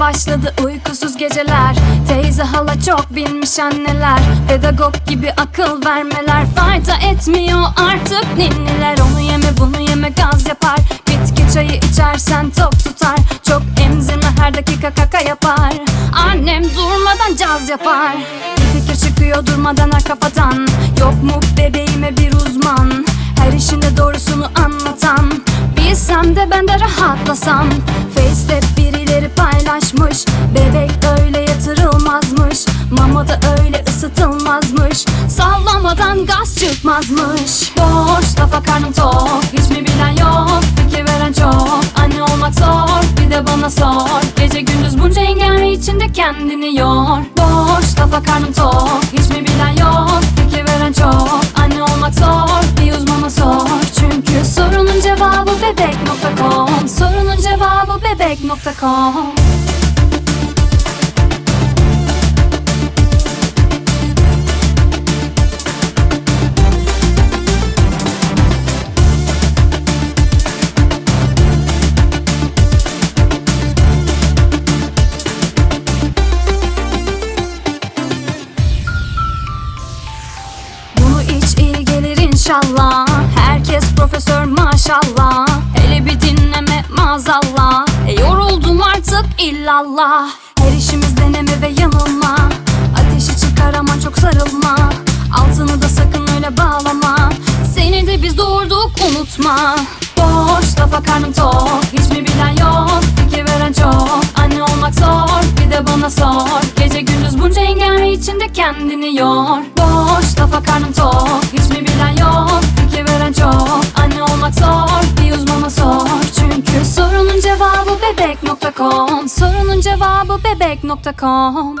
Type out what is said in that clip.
Başladı uykusuz geceler. Teyze hala çok bilmiş anneler. Pedagog gibi akıl vermeler. Fayda etmiyor artık ninniler. Onu yeme bunu yeme gaz yapar. Bitki çayı içersen tok tutar. Çok emzirme her dakika kaka yapar. Annem durmadan caz yapar. Bir fikir çıkıyor durmadan her kafadan. Yok mu bebeğime bir uzman? Her işinde doğrusunu anlatan. Bilsem de ben de rahatlasam. Face'te birileri paylaşmış. Bebek öyle yatırılmazmış. Mama da öyle ısıtılmazmış. Sallamadan gaz çıkmazmış. Boş lafa karnım tok. Hiç mi bilen yok. Fikir veren çok. Anne olmak zor. Bir de bana sor. Gece gündüz bunca engel içinde kendini yor. Boş lafa karnım tok bebek.com Bunu iyi gelir inşallah Yoruldum artık illallah. Her işimiz deneme ve yanılma. Ateşi çıkar ama çok sarılma. Altını da sakın öyle bağlama. Seni de biz doğurduk unutma. Boş lafa karnım tok. Hiç mi bilen yok Fikir veren çok. Anne olmak zor Bir de bana sor. Gece gündüz bunca engel içinde kendini yor bebek.com Sorunun cevabı bebek.com